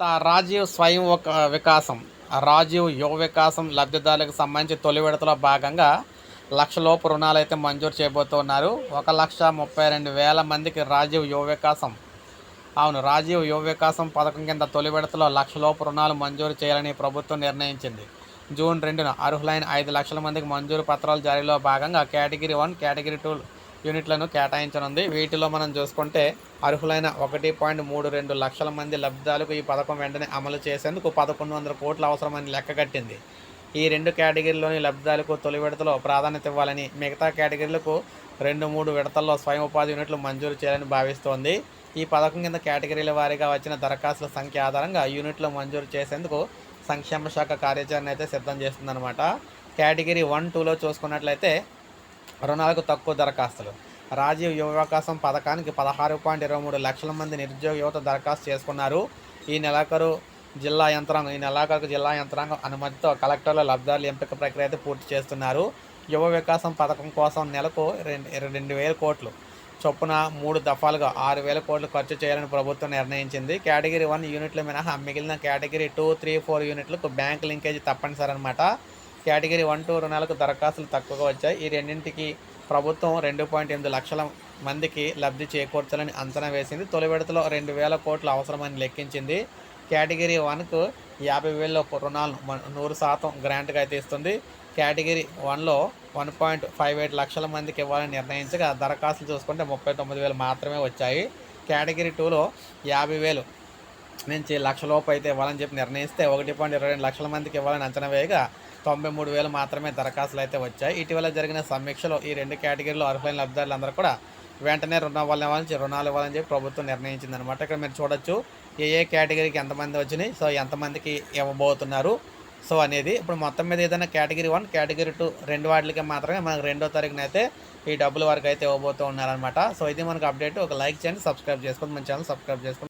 రాజీవ్ స్వయం ఒక వికాసం. రాజీవ్ యువ వికాసం లబ్ధిదారులకు సంబంధించి తొలి విడతలో భాగంగా లక్షలోపు రుణాలు అయితే మంజూరు చేయబోతున్నారు ఒక లక్ష ముప్పై రెండు వేల మందికి రాజీవ్ యువ వికాసం. అవును రాజీవ్ యువ వికాసం పథకం కింద తొలి విడతలో లక్షలోపు రుణాలు మంజూరు చేయాలని ప్రభుత్వం నిర్ణయించింది. జూన్ రెండున అర్హులైన ఐదు లక్షల మందికి మంజూరు పత్రాలు జారీలో భాగంగా కేటగిరీ వన్ కేటగిరీ టూ యూనిట్లను కేటాయించనుంది. వీటిలో మనం చూసుకుంటే అర్హులైన ఒకటి పాయింట్ మూడు రెండు లక్షల మంది లబ్ధాలకు ఈ పథకం వెంటనే అమలు చేసేందుకు పదకొండు వందల కోట్లు అవసరమని లెక్క కట్టింది. ఈ రెండు కేటగిరీలోని లబ్ధాలకు తొలి విడతలో ప్రాధాన్యత ఇవ్వాలని మిగతా కేటగిరీలకు రెండు మూడు విడతల్లో స్వయం ఉపాధి యూనిట్లు మంజూరు చేయాలని భావిస్తోంది. ఈ పథకం కింద కేటగిరీల వారీగా వచ్చిన దరఖాస్తుల సంఖ్య ఆధారంగా యూనిట్లు మంజూరు చేసేందుకు సంక్షేమ శాఖ కార్యాచరణ అయితే సిద్ధం చేస్తుందన్నమాట. కేటగిరీ వన్ టూలో చూసుకున్నట్లయితే రుణాలకు తక్కువ దరఖాస్తులు. రాజీవ్ యువ వికాసం పథకానికి పదహారు పాయింట్ ఇరవై మూడు లక్షల మంది నిరుద్యోగ యువత దరఖాస్తు చేసుకున్నారు. ఈ నెలాఖరు జిల్లా యంత్రాంగం ఈ నెలాఖరు జిల్లా యంత్రాంగం అనుమతితో కలెక్టర్ల లబ్ధాల ఎంపిక ప్రక్రియ అయితే పూర్తి చేస్తున్నారు. యువ వికాసం పథకం కోసం నెలకు రెండు రెండు వేల కోట్లు. చొప్పున మూడు దఫాలుగా ఆరు వేల కోట్లు ఖర్చు చేయాలని ప్రభుత్వం నిర్ణయించింది. కేటగిరీ వన్ యూనిట్ల మినహా మిగిలిన కేటగిరీ టూ త్రీ ఫోర్ యూనిట్లకు బ్యాంక్ లింకేజీ తప్పనిసరి అనమాట కేటగిరీ వన్ టూ రుణాలకు దరఖాస్తులు తక్కువగా వచ్చాయి. ఈ రెండింటికి ప్రభుత్వం రెండు పాయింట్ ఎనిమిది లక్షల మందికి లబ్ధి చేకూర్చాలని అంచనా వేసింది. తొలి విడతలో రెండు వేల కోట్లు అవసరమని లెక్కించింది. కేటగిరీ వన్కు యాభై వేల రుణాలను నూరు శాతం గ్రాంట్గా అయితే ఇస్తుంది కేటగిరీ వన్లో వన్ పాయింట్ ఫైవ్ ఎయిట్ లక్షల మందికి ఇవ్వాలని నిర్ణయించగా దరఖాస్తులు చూసుకుంటే ముప్పై తొమ్మిది వేలు మాత్రమే వచ్చాయి. కేటగిరీ టూలో యాభై వేలు నుంచి లక్ష లోపు అయితే ఇవ్వాలని చెప్పి నిర్ణయిస్తే ఒకటి పాయింట్ ఇరవై రెండు లక్షల మందికి ఇవ్వాలని అంచనా వేయగా తొంభై మూడు వేలు మాత్రమే దరఖాస్తులు అయితే వచ్చాయి. ఇటీవల జరిగిన సమీక్షలో ఈ రెండు కేటగిరీలో అర్హులైన లబ్ధిదారులందరూ కూడా వెంటనే రుణం ఇవ్వాలని రుణాలు ఇవ్వాలని చెప్పి ప్రభుత్వం నిర్ణయించింది అనమాట ఇక్కడ మీరు చూడొచ్చు ఏ ఏ కేటగిరీకి ఎంతమంది వచ్చినాయి సో ఎంతమందికి ఇవ్వబోతున్నారు సో అనేది. ఇప్పుడు మొత్తం మీద ఏదైనా కేటగిరీ వన్ కేటగిరీ టూ రెండు వాటికి మాత్రమే మనకు రెండో తారీఖున అయితే ఈ డబ్బుల వరకు అయితే ఇవ్వబోతూ ఉన్నారనమాట సో ఇది మనకు అప్డేట్. ఒక లైక్ చేయండి సబ్స్క్రైబ్ చేసుకోండి మన ఛానల్ సబ్స్క్రైబ్ చేసుకోండి.